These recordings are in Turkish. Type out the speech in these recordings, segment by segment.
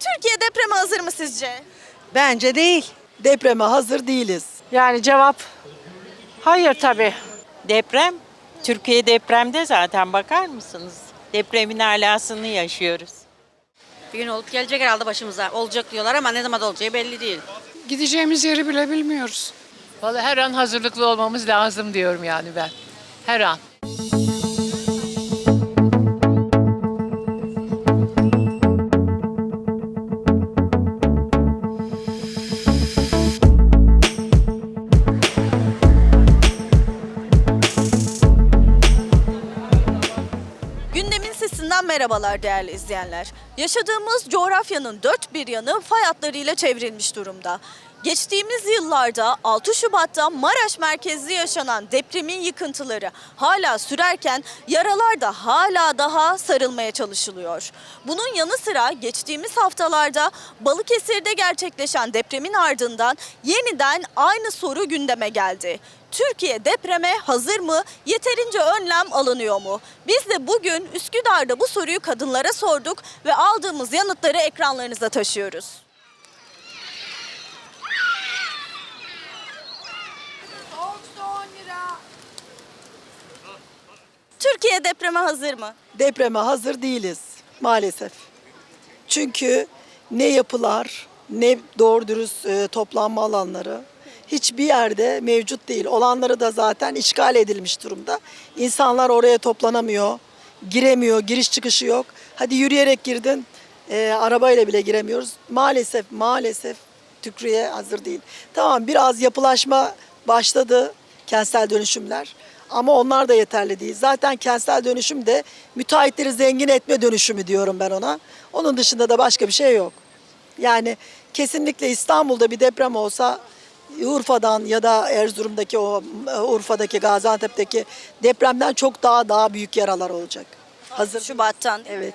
Türkiye depreme hazır mı sizce? Bence değil. Depreme hazır değiliz. Yani cevap hayır tabii. Deprem, Türkiye depremde zaten bakar mısınız? Depremin alasını yaşıyoruz. Bir gün olup gelecek herhalde başımıza. Olacak diyorlar ama ne zaman olacağı belli değil. Gideceğimiz yeri bile bilmiyoruz. Vallahi her an hazırlıklı olmamız lazım diyorum yani ben. Her an. Sesinden merhabalar değerli izleyenler. Yaşadığımız coğrafyanın dört bir yanı fay hatlarıyla çevrilmiş durumda. Geçtiğimiz yıllarda 6 Şubat'ta Maraş merkezli yaşanan depremin yıkıntıları hala sürerken yaralar da hala daha sarılmaya çalışılıyor. Bunun yanı sıra geçtiğimiz haftalarda Balıkesir'de gerçekleşen depremin ardından yeniden aynı soru gündeme geldi. Türkiye depreme hazır mı? Yeterince önlem alınıyor mu? Biz de bugün Üsküdar'da bu soruyu kadınlara sorduk ve aldığımız yanıtları ekranlarınıza taşıyoruz. Türkiye depreme hazır mı? Depreme hazır değiliz maalesef. Çünkü ne yapılar ne doğru dürüst e, toplanma alanları hiçbir yerde mevcut değil. Olanları da zaten işgal edilmiş durumda. İnsanlar oraya toplanamıyor, giremiyor, giriş çıkışı yok. Hadi yürüyerek girdin, e, arabayla bile giremiyoruz. Maalesef, maalesef Türkiye hazır değil. Tamam biraz yapılaşma başladı, kentsel dönüşümler. Ama onlar da yeterli değil. Zaten kentsel dönüşüm de müteahhitleri zengin etme dönüşümü diyorum ben ona. Onun dışında da başka bir şey yok. Yani kesinlikle İstanbul'da bir deprem olsa Urfa'dan ya da Erzurum'daki o Urfa'daki Gaziantep'teki depremden çok daha daha büyük yaralar olacak. Hazır Şubat'tan. Evet.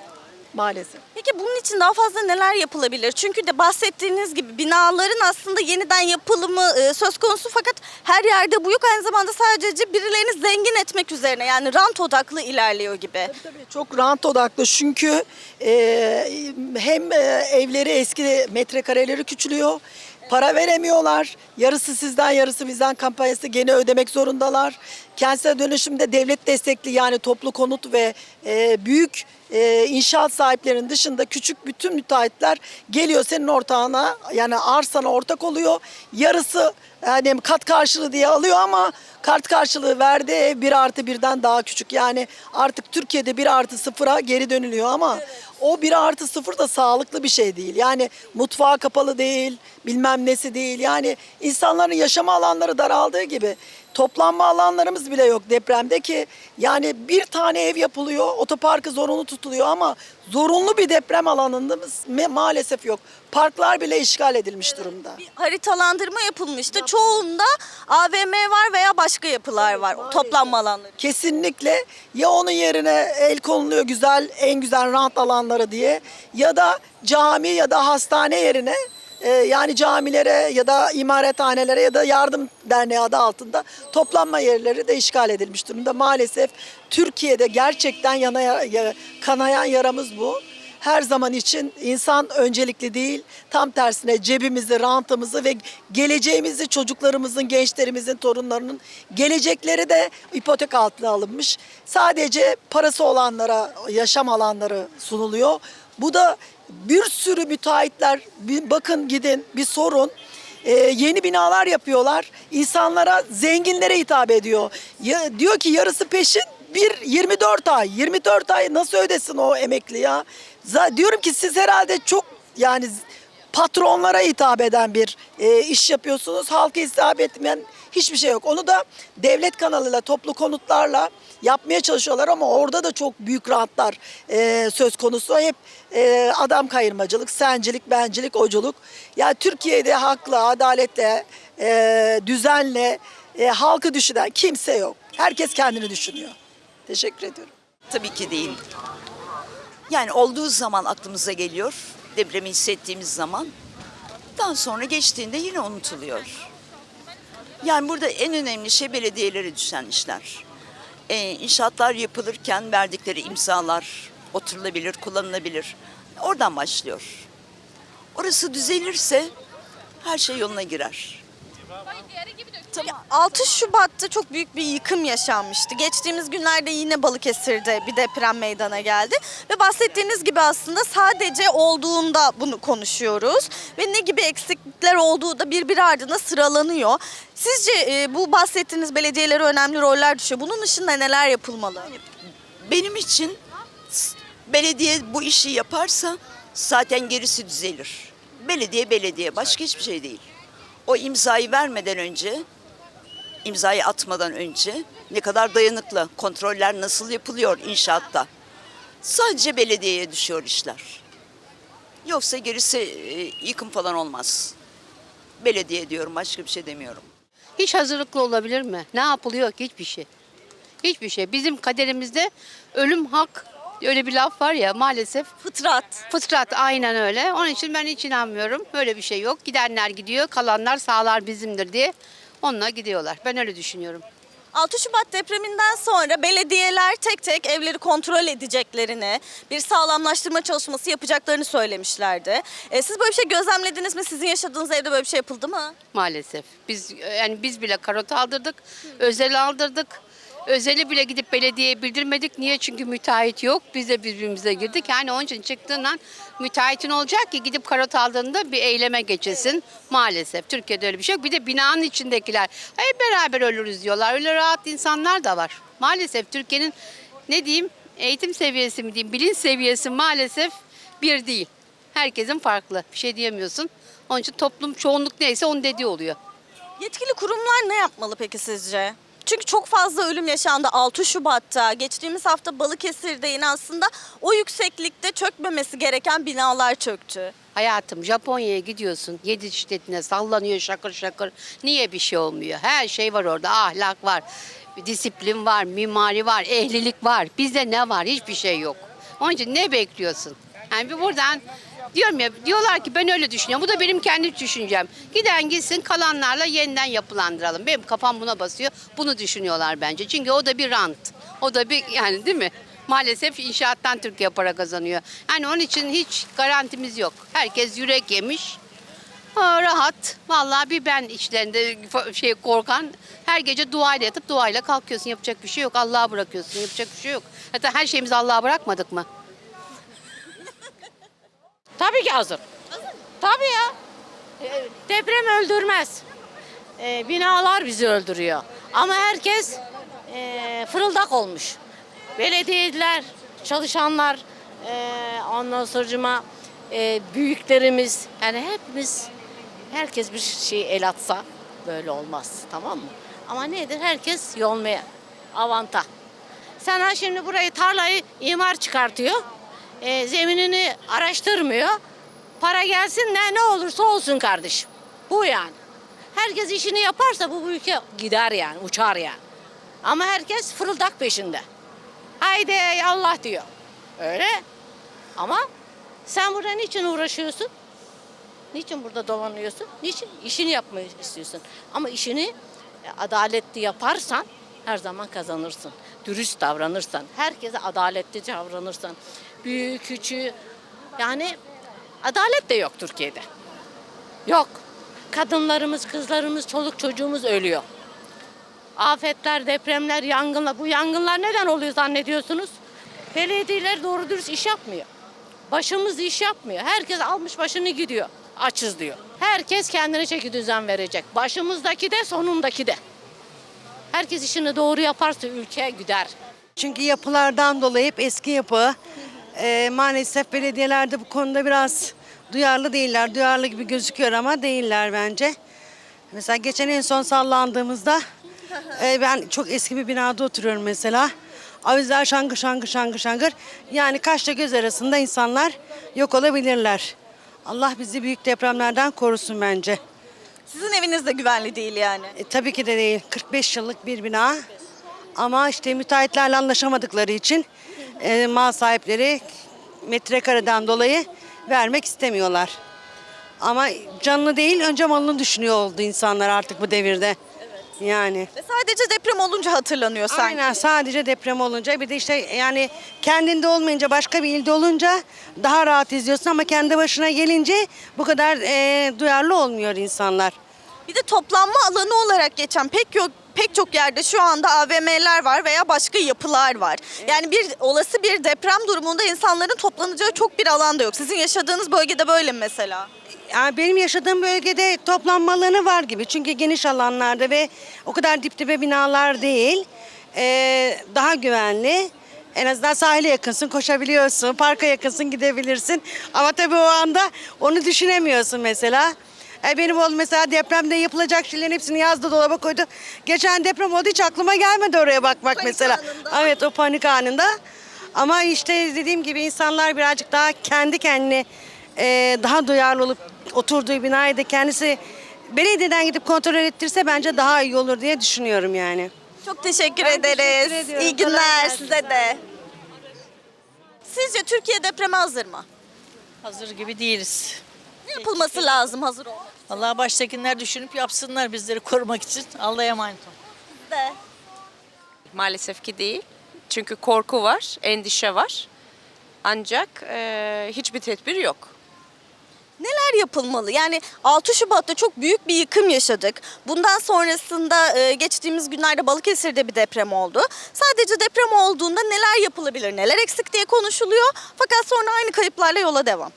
Maalesef. Peki bunun için daha fazla neler yapılabilir? Çünkü de bahsettiğiniz gibi binaların aslında yeniden yapılımı e, söz konusu fakat her yerde bu yok. Aynı zamanda sadece birilerini zengin etmek üzerine yani rant odaklı ilerliyor gibi. Tabii çok rant odaklı çünkü e, hem e, evleri eski metrekareleri küçülüyor. Para veremiyorlar. Yarısı sizden yarısı bizden kampanyası gene ödemek zorundalar. Kentsel dönüşümde devlet destekli yani toplu konut ve e, büyük e, inşaat sahiplerinin dışında küçük bütün müteahhitler geliyor senin ortağına yani arsana ortak oluyor. Yarısı yani kat karşılığı diye alıyor ama kart karşılığı verdiği ev 1 artı birden daha küçük. Yani artık Türkiye'de 1 artı sıfıra geri dönülüyor ama o 1 artı sıfır da sağlıklı bir şey değil. Yani mutfağı kapalı değil, bilmem nesi değil. Yani insanların yaşama alanları daraldığı gibi toplanma alanlarımız bile yok depremde ki yani bir tane ev yapılıyor, otoparkı zorunlu tutuluyor ama zorunlu bir deprem alanımız maalesef yok. Parklar bile işgal edilmiş durumda. Bir haritalandırma yapılmıştı. Çoğunda AVM var veya başka yapılar var. Toplanma alanları. Kesinlikle ya onun yerine el konuluyor güzel en güzel rant alanları diye ya da cami ya da hastane yerine e, yani camilere ya da imarethanelere ya da yardım derneği adı altında toplanma yerleri de işgal edilmiş durumda. Maalesef Türkiye'de gerçekten yana, ya- kanayan yaramız bu. Her zaman için insan öncelikli değil, tam tersine cebimizi, rantımızı ve geleceğimizi çocuklarımızın, gençlerimizin, torunlarının gelecekleri de ipotek altına alınmış. Sadece parası olanlara yaşam alanları sunuluyor. Bu da bir sürü müteahhitler, bakın gidin bir sorun. Ee, yeni binalar yapıyorlar. İnsanlara, zenginlere hitap ediyor. Ya, diyor ki yarısı peşin, bir 24 ay. 24 ay nasıl ödesin o emekli ya? Diyorum ki siz herhalde çok yani patronlara hitap eden bir e, iş yapıyorsunuz. Halka hitap etmeyen hiçbir şey yok. Onu da devlet kanalıyla, toplu konutlarla yapmaya çalışıyorlar ama orada da çok büyük rantlar e, söz konusu. Hep e, adam kayırmacılık, sencilik, bencilik, oculuk. Ya Türkiye'de hakla, adaletle, e, düzenle, e, halkı düşünen kimse yok. Herkes kendini düşünüyor. Teşekkür ediyorum. Tabii ki değil. Yani olduğu zaman aklımıza geliyor. Depremi hissettiğimiz zaman. Daha sonra geçtiğinde yine unutuluyor. Yani burada en önemli şey belediyelere düşen işler. Ee, inşaatlar yapılırken verdikleri imzalar oturulabilir, kullanılabilir. Oradan başlıyor. Orası düzelirse her şey yoluna girer. Tabii 6 Şubat'ta çok büyük bir yıkım yaşanmıştı. Geçtiğimiz günlerde yine Balıkesir'de bir deprem meydana geldi. Ve bahsettiğiniz gibi aslında sadece olduğunda bunu konuşuyoruz. Ve ne gibi eksiklikler olduğu da birbiri ardına sıralanıyor. Sizce e, bu bahsettiğiniz belediyelere önemli roller düşüyor. Bunun dışında neler yapılmalı? Benim için belediye bu işi yaparsa zaten gerisi düzelir. Belediye belediye başka hiçbir şey değil. O imzayı vermeden önce, imzayı atmadan önce ne kadar dayanıklı, kontroller nasıl yapılıyor inşaatta. Sadece belediyeye düşüyor işler. Yoksa gerisi e, yıkım falan olmaz. Belediye diyorum başka bir şey demiyorum. Hiç hazırlıklı olabilir mi? Ne yapılıyor ki? Hiçbir şey. Hiçbir şey. Bizim kaderimizde ölüm hak öyle bir laf var ya maalesef. Fıtrat. Fıtrat aynen öyle. Onun için ben hiç inanmıyorum. Böyle bir şey yok. Gidenler gidiyor, kalanlar sağlar bizimdir diye onunla gidiyorlar. Ben öyle düşünüyorum. 6 Şubat depreminden sonra belediyeler tek tek evleri kontrol edeceklerini, bir sağlamlaştırma çalışması yapacaklarını söylemişlerdi. E, siz böyle bir şey gözlemlediniz mi? Sizin yaşadığınız evde böyle bir şey yapıldı mı? Maalesef. Biz yani biz bile karot aldırdık, özel aldırdık. Özeli bile gidip belediyeye bildirmedik. Niye? Çünkü müteahhit yok. Biz de birbirimize girdik. Yani onun için çıktığından müteahhitin olacak ki gidip karot aldığında bir eyleme geçilsin. Maalesef Türkiye'de öyle bir şey yok. Bir de binanın içindekiler hep beraber ölürüz diyorlar. Öyle rahat insanlar da var. Maalesef Türkiye'nin ne diyeyim eğitim seviyesi mi diyeyim bilinç seviyesi maalesef bir değil. Herkesin farklı. Bir şey diyemiyorsun. Onun için toplum çoğunluk neyse onun dediği oluyor. Yetkili kurumlar ne yapmalı peki sizce? Çünkü çok fazla ölüm yaşandı 6 Şubat'ta. Geçtiğimiz hafta Balıkesir'de yine aslında o yükseklikte çökmemesi gereken binalar çöktü. Hayatım Japonya'ya gidiyorsun. Yedi şiddetine sallanıyor şakır şakır. Niye bir şey olmuyor? Her şey var orada. Ahlak var. Disiplin var, mimari var, ehlilik var. Bizde ne var? Hiçbir şey yok. Onun için ne bekliyorsun? Yani bir buradan diyorum ya diyorlar ki ben öyle düşünüyorum. Bu da benim kendi düşüncem. Giden gitsin kalanlarla yeniden yapılandıralım. Benim kafam buna basıyor. Bunu düşünüyorlar bence. Çünkü o da bir rant. O da bir yani değil mi? Maalesef inşaattan Türkiye para kazanıyor. Yani onun için hiç garantimiz yok. Herkes yürek yemiş. Ha, rahat. Vallahi bir ben içlerinde şey korkan her gece duayla yatıp duayla kalkıyorsun. Yapacak bir şey yok. Allah'a bırakıyorsun. Yapacak bir şey yok. Hatta her şeyimizi Allah'a bırakmadık mı? Tabii ki hazır. Tabii ya. E, Deprem öldürmez. E, binalar bizi öldürüyor. Ama herkes e, fırıldak olmuş. Belediyeler, çalışanlar, e, ondan sonra e, büyüklerimiz, yani hepimiz, herkes bir şey el atsa böyle olmaz. Tamam mı? Ama nedir? Herkes yolmaya, avanta. Sana şimdi burayı tarlayı imar çıkartıyor. E, zeminini araştırmıyor. Para gelsin ne ne olursa olsun kardeşim. Bu yani. Herkes işini yaparsa bu, ülke gider yani, uçar yani. Ama herkes fırıldak peşinde. Haydi Allah diyor. Öyle. Ama sen burada niçin uğraşıyorsun? Niçin burada dolanıyorsun? Niçin? İşini yapmayı istiyorsun. Ama işini e, adaletli yaparsan her zaman kazanırsın. Dürüst davranırsan, herkese adaletli davranırsan, büyük küçüğü yani adalet de yok Türkiye'de. Yok. Kadınlarımız, kızlarımız, çoluk çocuğumuz ölüyor. Afetler, depremler, yangınlar. Bu yangınlar neden oluyor zannediyorsunuz? Belediyeler doğru dürüst iş yapmıyor. Başımız iş yapmıyor. Herkes almış başını gidiyor. Açız diyor. Herkes kendine çeki düzen verecek. Başımızdaki de sonundaki de. Herkes işini doğru yaparsa ülke gider. Çünkü yapılardan dolayı hep eski yapı. Ee, maalesef belediyelerde bu konuda biraz duyarlı değiller. Duyarlı gibi gözüküyor ama değiller bence. Mesela geçen en son sallandığımızda e, ben çok eski bir binada oturuyorum mesela. Avizler şangır şangır şangır şangır. Yani kaşla göz arasında insanlar yok olabilirler. Allah bizi büyük depremlerden korusun bence. Sizin eviniz de güvenli değil yani. E, tabii ki de değil. 45 yıllık bir bina. Ama işte müteahhitlerle anlaşamadıkları için e, mal sahipleri metrekareden dolayı vermek istemiyorlar. Ama canını değil önce malını düşünüyor oldu insanlar artık bu devirde. Yani. Ve sadece deprem olunca hatırlanıyor sanki. Aynen sadece deprem olunca bir de işte yani kendinde olmayınca başka bir ilde olunca daha rahat izliyorsun ama kendi başına gelince bu kadar e, duyarlı olmuyor insanlar. Bir de toplanma alanı olarak geçen pek yok pek çok yerde şu anda AVM'ler var veya başka yapılar var. Yani bir olası bir deprem durumunda insanların toplanacağı çok bir alan da yok. Sizin yaşadığınız bölgede böyle mi mesela? Yani benim yaşadığım bölgede toplanma alanı var gibi çünkü geniş alanlarda ve o kadar dip dibe binalar değil. E, daha güvenli. En azından sahile yakınsın, koşabiliyorsun, parka yakınsın, gidebilirsin. Ama tabii o anda onu düşünemiyorsun mesela. E, benim oğlum mesela depremde yapılacak şeylerin hepsini yazdı dolaba koydu. Geçen deprem oldu hiç aklıma gelmedi oraya bakmak Panik mesela. anında. Evet o panik anında. Ama işte dediğim gibi insanlar birazcık daha kendi kendine e, daha duyarlı olup oturduğu binayı da kendisi belediyeden gidip kontrol ettirse bence daha iyi olur diye düşünüyorum yani. Çok teşekkür Ben ederiz. teşekkür. İyi günler size de. Sizce Türkiye depreme hazır mı? Hazır gibi değiliz. Ne yapılması lazım hazır olmak Allah baştakiler düşünüp yapsınlar bizleri korumak için. Allah'a emanet olun. de? Maalesef ki değil. Çünkü korku var, endişe var. Ancak eee, hiçbir tedbir yok. Neler yapılmalı? Yani 6 Şubat'ta çok büyük bir yıkım yaşadık. Bundan sonrasında e, geçtiğimiz günlerde Balıkesir'de bir deprem oldu. Sadece deprem olduğunda neler yapılabilir, neler eksik diye konuşuluyor. Fakat sonra aynı kayıplarla yola devam.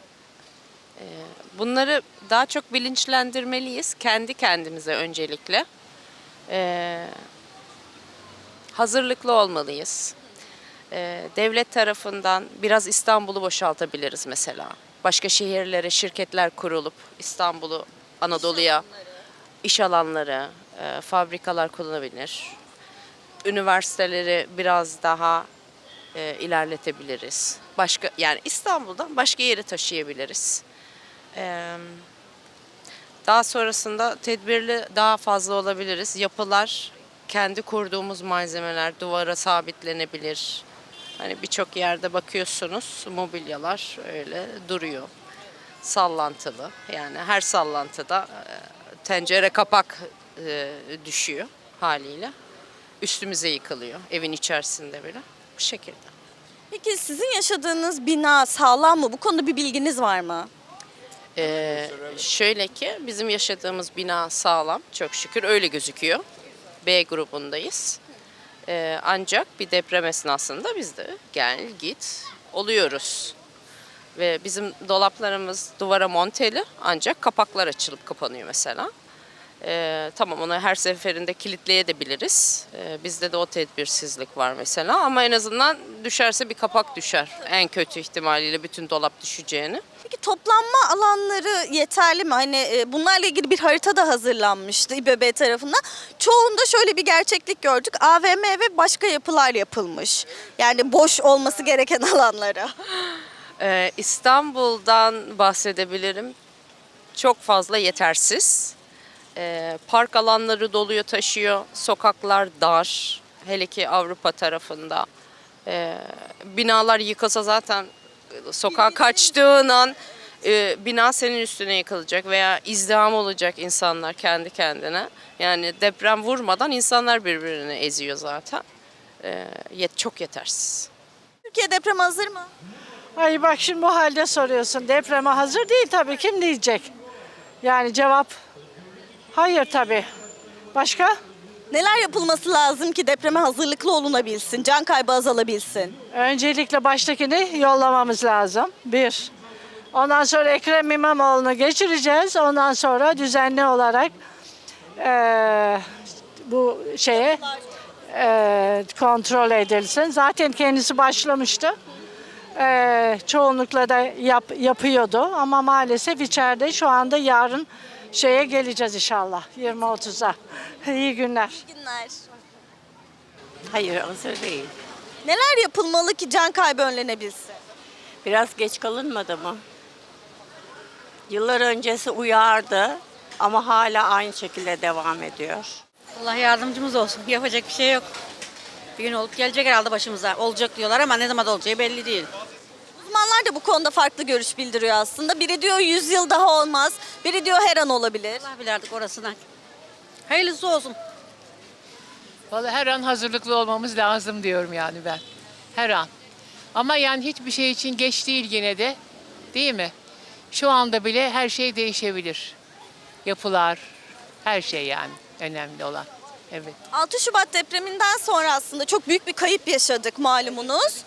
Bunları daha çok bilinçlendirmeliyiz kendi kendimize öncelikle. Eee, hazırlıklı olmalıyız. Eee, devlet tarafından biraz İstanbul'u boşaltabiliriz mesela. Başka şehirlere şirketler kurulup İstanbul'u Anadolu'ya iş alanları, eee, fabrikalar kullanabilir. Üniversiteleri biraz daha eee, ilerletebiliriz. Başka yani İstanbul'dan başka yere taşıyabiliriz. Eee, daha sonrasında tedbirli daha fazla olabiliriz. Yapılar kendi kurduğumuz malzemeler duvara sabitlenebilir. Hani birçok yerde bakıyorsunuz mobilyalar öyle duruyor. Sallantılı. Yani her sallantıda e, tencere kapak e, düşüyor haliyle. Üstümüze yıkılıyor evin içerisinde bile. Bu şekilde. Peki sizin yaşadığınız bina sağlam mı? Bu konuda bir bilginiz var mı? Ee, şöyle ki bizim yaşadığımız bina sağlam çok şükür öyle gözüküyor. B grubundayız. Ee, ancak bir deprem esnasında biz de gel git oluyoruz. Ve bizim dolaplarımız duvara monteli ancak kapaklar açılıp kapanıyor mesela. Ee, tamam onu her seferinde kilitleyebiliriz. Ee, bizde de o tedbirsizlik var mesela ama en azından düşerse bir kapak düşer. En kötü ihtimaliyle bütün dolap düşeceğini. Peki toplanma alanları yeterli mi? Hani e, bunlarla ilgili bir harita da hazırlanmıştı İBB tarafından. Çoğunda şöyle bir gerçeklik gördük. AVM ve başka yapılar yapılmış. Yani boş olması gereken alanlara. Ee, İstanbul'dan bahsedebilirim. Çok fazla yetersiz. Ee, park alanları doluyor taşıyor. Sokaklar dar. Hele ki Avrupa tarafında. Ee, binalar yıkılsa zaten sokağa kaçtığın an e, bina senin üstüne yıkılacak veya izdiham olacak insanlar kendi kendine. Yani deprem vurmadan insanlar birbirini eziyor zaten. Ee, yet çok yetersiz. Türkiye deprem hazır mı? Ay bak şimdi bu halde soruyorsun. Depreme hazır değil tabii. Kim diyecek? Yani cevap hayır tabii. Başka? Neler yapılması lazım ki depreme hazırlıklı olunabilsin, can kaybı azalabilsin? Öncelikle baştakini yollamamız lazım. Bir. Ondan sonra Ekrem İmamoğlu'nu geçireceğiz. Ondan sonra düzenli olarak eee, bu şeye eee, kontrol edilsin. Zaten kendisi başlamıştı. Eee, çoğunlukla da yap, yapıyordu ama maalesef içeride şu anda yarın şeye geleceğiz inşallah 20-30'a. İyi günler. İyi günler. Hayır hazır değil. Neler yapılmalı ki can kaybı önlenebilsin? Biraz geç kalınmadı mı? Yıllar öncesi uyardı ama hala aynı şekilde devam ediyor. Allah yardımcımız olsun. Yapacak bir şey yok. Bir gün olup gelecek herhalde başımıza. Olacak diyorlar ama ne zaman olacağı belli değil. Uzmanlar da bu konuda farklı görüş bildiriyor aslında. Biri diyor 100 yıl daha olmaz, biri diyor her an olabilir. Allah bilir artık orasına. Hayırlısı olsun. Vallahi her an hazırlıklı olmamız lazım diyorum yani ben. Her an. Ama yani hiçbir şey için geç değil yine de. Değil mi? Şu anda bile her şey değişebilir. Yapılar, her şey yani önemli olan. Evet. 6 Şubat depreminden sonra aslında çok büyük bir kayıp yaşadık malumunuz.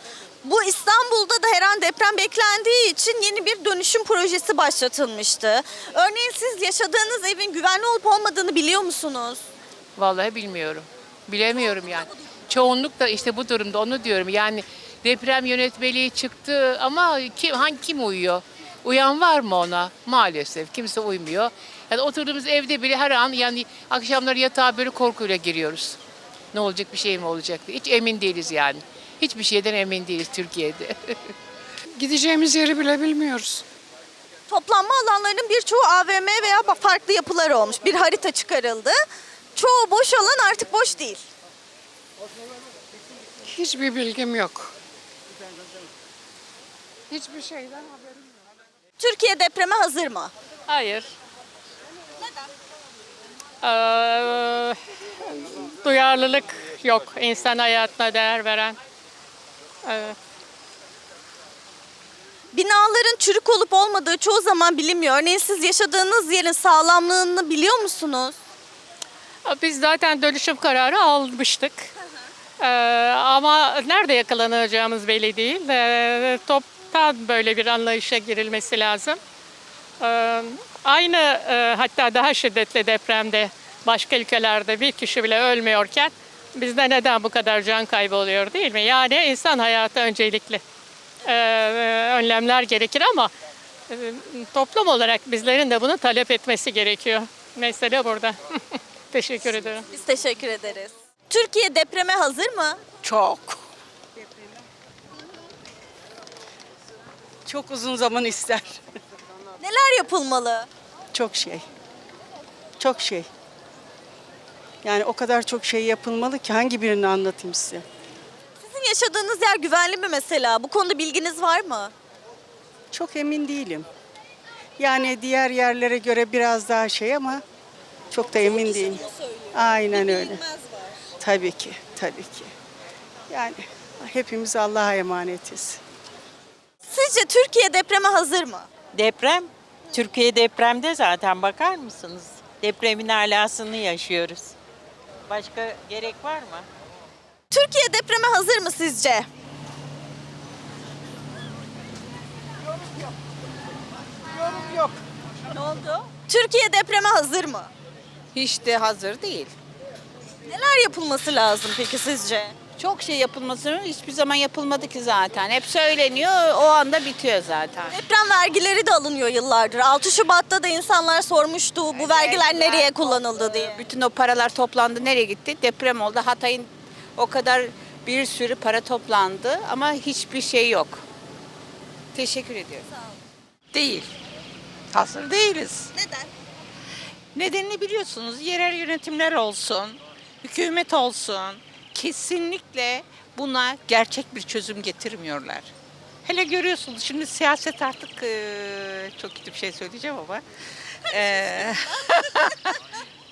Bu İstanbul'da da her an deprem beklendiği için yeni bir dönüşüm projesi başlatılmıştı. Örneğin siz yaşadığınız evin güvenli olup olmadığını biliyor musunuz? Vallahi bilmiyorum. Bilemiyorum yani. Çoğunluk da işte bu durumda onu diyorum. Yani deprem yönetmeliği çıktı ama kim hangi kim uyuyor? Uyan var mı ona? Maalesef kimse uymuyor. Yani oturduğumuz evde bile her an yani akşamları yatağa böyle korkuyla giriyoruz. Ne olacak bir şey mi olacak diye. Hiç emin değiliz yani. Hiçbir şeyden emin değiliz Türkiye'de. Gideceğimiz yeri bile bilmiyoruz. Toplanma alanlarının birçoğu AVM veya farklı yapılar olmuş. Bir harita çıkarıldı. Çoğu boş alan artık boş değil. Hiçbir bilgim yok. Hiçbir şeyden haberim yok. Türkiye depreme hazır mı? Hayır. Ee, duyarlılık yok insan hayatına değer veren. Evet. Binaların çürük olup olmadığı çoğu zaman bilinmiyor. Örneğin siz yaşadığınız yerin sağlamlığını biliyor musunuz? Biz zaten dönüşüm kararı almıştık. Ee, ama nerede yakalanacağımız belli değil. Ee, toptan böyle bir anlayışa girilmesi lazım. Ee, aynı e, hatta daha şiddetli depremde başka ülkelerde bir kişi bile ölmüyorken bizde neden bu kadar can kaybı oluyor değil mi? Yani insan hayatı öncelikli. Ee, önlemler gerekir ama e, toplum olarak bizlerin de bunu talep etmesi gerekiyor. Mesele burada. Teşekkür ederim. Biz teşekkür ederiz. Türkiye depreme hazır mı? Çok. Çok uzun zaman ister. Neler yapılmalı? Çok şey. Çok şey. Yani o kadar çok şey yapılmalı ki hangi birini anlatayım size? Sizin yaşadığınız yer güvenli mi mesela? Bu konuda bilginiz var mı? Çok emin değilim. Yani diğer yerlere göre biraz daha şey ama çok da emin değilim. Aynen öyle. Tabii ki, tabii ki. Yani hepimiz Allah'a emanetiz. Sizce Türkiye depreme hazır mı? Deprem, Türkiye depremde zaten bakar mısınız? Depremin alasını yaşıyoruz. Başka gerek var mı? Türkiye depreme hazır mı sizce? Ne oldu? Türkiye depreme hazır mı? Hiç de hazır değil. Neler yapılması lazım peki sizce? Çok şey yapılması hiçbir zaman yapılmadı ki zaten. Hep söyleniyor o anda bitiyor zaten. Deprem vergileri de alınıyor yıllardır. 6 Şubat'ta da insanlar sormuştu bu vergiler nereye kullanıldı diye. Bütün o paralar toplandı nereye gitti? Deprem oldu. Hatay'ın o kadar bir sürü para toplandı ama hiçbir şey yok. Teşekkür ediyorum. Değil. Hazır değiliz. Neden? Nedenini biliyorsunuz. Yerel yönetimler olsun, hükümet olsun. Kesinlikle buna gerçek bir çözüm getirmiyorlar. Hele görüyorsunuz şimdi siyaset artık çok kötü bir şey söyleyeceğim ama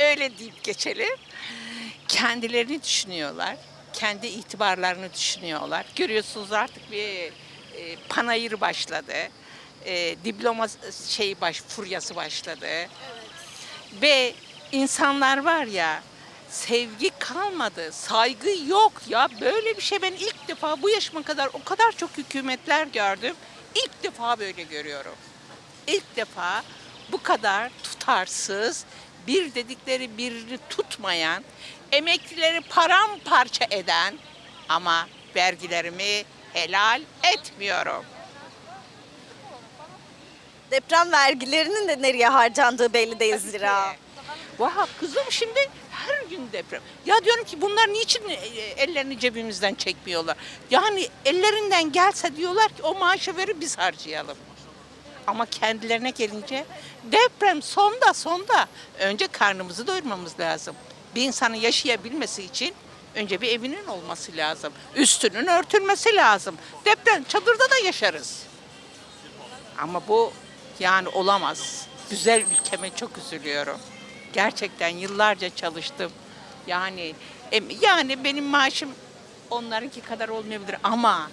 öyle deyip geçelim. Kendilerini düşünüyorlar. Kendi itibarlarını düşünüyorlar. Görüyorsunuz artık bir e, panayır başladı. E, diploma şey baş furyası başladı. Ve insanlar var ya sevgi kalmadı, saygı yok ya böyle bir şey ben ilk defa bu yaşıma kadar o kadar çok hükümetler gördüm. İlk defa böyle görüyorum. İlk defa bu kadar tutarsız, bir dedikleri birini tutmayan, emeklileri paramparça eden ama vergilerimi helal etmiyorum. Deprem vergilerinin de nereye harcandığı belli değil zira. Vah kızım şimdi her gün deprem. Ya diyorum ki bunlar niçin e, ellerini cebimizden çekmiyorlar? Yani ellerinden gelse diyorlar ki o maaşı verir biz harcayalım. Ama kendilerine gelince deprem sonda sonda önce karnımızı doyurmamız lazım. Bir insanın yaşayabilmesi için önce bir evinin olması lazım. Üstünün örtülmesi lazım. Deprem çadırda da yaşarız. Ama bu yani olamaz. Güzel ülkeme çok üzülüyorum. Gerçekten yıllarca çalıştım. Yani Yani benim maaşım onlarınki kadar olmayabilir ama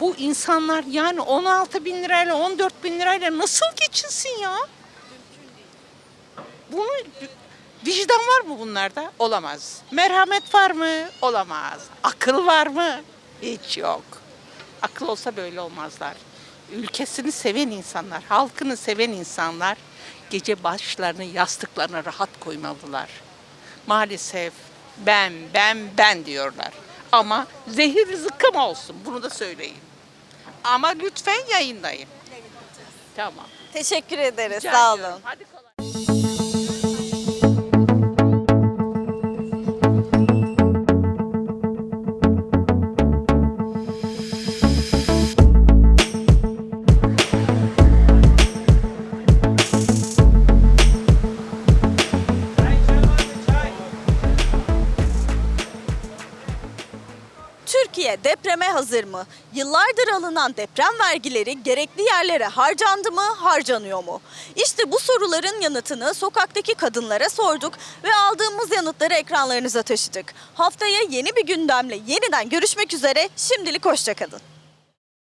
bu insanlar yani 16 bin lirayla 14 bin lirayla nasıl geçinsin ya? Bunu vicdan var mı bunlarda? Olamaz. Merhamet var mı? Olamaz. Akıl var mı? Hiç yok. Akıl olsa böyle olmazlar. Ülkesini seven insanlar, halkını seven insanlar gece başlarını yastıklarına rahat koymalılar. Maalesef ben, ben, ben diyorlar. Ama zehir zıkkım olsun bunu da söyleyin. Ama lütfen yayındayın. Tamam. Teşekkür ederiz. Rica Sağ ediyorum. olun. Hadi kolay. Hazır mı? Yıllardır alınan deprem vergileri gerekli yerlere harcandı mı, harcanıyor mu? İşte bu soruların yanıtını sokaktaki kadınlara sorduk ve aldığımız yanıtları ekranlarınıza taşıdık. Haftaya yeni bir gündemle yeniden görüşmek üzere. Şimdilik hoşçakalın.